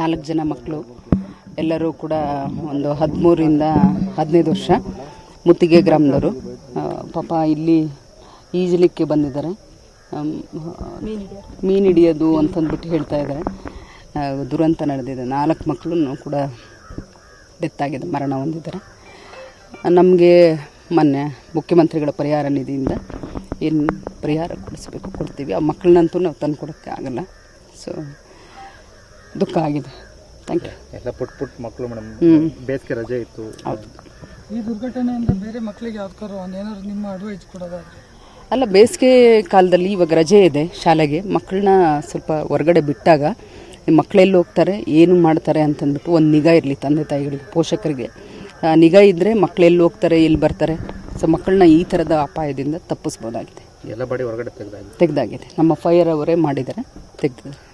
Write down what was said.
ನಾಲ್ಕು ಜನ ಮಕ್ಕಳು. ಎಲ್ಲರೂ ಕೂಡ ಒಂದು ಹದಿಮೂರಿಂದ ಹದಿನೈದು ವರ್ಷ. ಮುತ್ತಿಗೆ ಗ್ರಾಮದವರು. ಪಾಪ ಇಲ್ಲಿ ಈಜಲಿಕ್ಕೆ ಬಂದಿದ್ದಾರೆ. ಮೀನು ಹಿಡಿಯೋದು ಅಂತಂದ್ಬಿಟ್ಟು ಹೇಳ್ತಾ ಇದ್ದಾರೆ. ದುರಂತ ನಡೆದಿದೆ. ನಾಲ್ಕು ಮಕ್ಕಳು ಕೂಡ ಡೆತ್ ಆಗಿದೆ, ಮರಣ ಹೊಂದಿದ್ದಾರೆ. ನಮಗೆ ಮೊನ್ನೆ ಮುಖ್ಯಮಂತ್ರಿಗಳ ಪರಿಹಾರ ನಿಧಿಯಿಂದ ಏನು ಪರಿಹಾರ ಕೊಡಿಸ್ಬೇಕು ಕೊಡ್ತೀವಿ? ಆ ಮಕ್ಕಳನ್ನಂತೂ ನಾವು ತಂದು ಕೊಡೋಕ್ಕೆ ಆಗಲ್ಲ. ಸೊ ದುಃಖ ಆಗಿದೆ. ಥ್ಯಾಂಕ್ ಯು ಎಲ್ಲ ಪುಟ್ ಪುಟ್ ಮಕ್ಕಳು ಮೇಡಮ್ ಹ್ಞೂ ಬೇಸಿಗೆ ರಜೆ ಇತ್ತು. ಹೌದು. ಈ ದುರ್ಘಟನೆಯಿಂದ ಬೇರೆ ಮಕ್ಕಳಿಗೆ ಯಾವ್ದಾರು ಏನಾದ್ರು ನಿಮ್ಮ ಅಡ್ವೈಸ್ ಕೊಡೋದಾದ್ರೆ. ಅಲ್ಲ ಬೇಸಿಗೆ ಕಾಲದಲ್ಲಿ ಇವಾಗ ರಜೆ ಇದೆ ಶಾಲೆಗೆ. ಮಕ್ಕಳನ್ನ ಸ್ವಲ್ಪ ಹೊರಗಡೆ ಬಿಟ್ಟಾಗ ಈ ಮಕ್ಕಳೆಲ್ಲಿ ಹೋಗ್ತಾರೆ ಏನು ಮಾಡ್ತಾರೆ ಅಂತಂದ್ಬಿಟ್ಟು ಒಂದು ನಿಗಾ ಇರಲಿ ತಂದೆ ತಾಯಿಗಳಿಗೆ ಪೋಷಕರಿಗೆ. ಆ, ನಿಗಾ ಇದ್ದರೆ ಮಕ್ಕಳೆಲ್ಲಿ ಹೋಗ್ತಾರೆ ಎಲ್ಲಿ ಬರ್ತಾರೆ. ಸೊ ಮಕ್ಕಳನ್ನ ಈ ಥರದ ಅಪಾಯದಿಂದ ತಪ್ಪಿಸ್ಬೋದಾಗಿದೆ. ಎಲ್ಲ ಬಾಡಿ ಹೊರಗಡೆ ತೆಗೆದಾಗಿದೆ. ತೆಗೆದಾಗಿದೆ. ನಮ್ಮ ಫೈರ್ ಅವರೇ ಮಾಡಿದ್ದಾರೆ ತೆಗೆದಿದ್ದಾರೆ.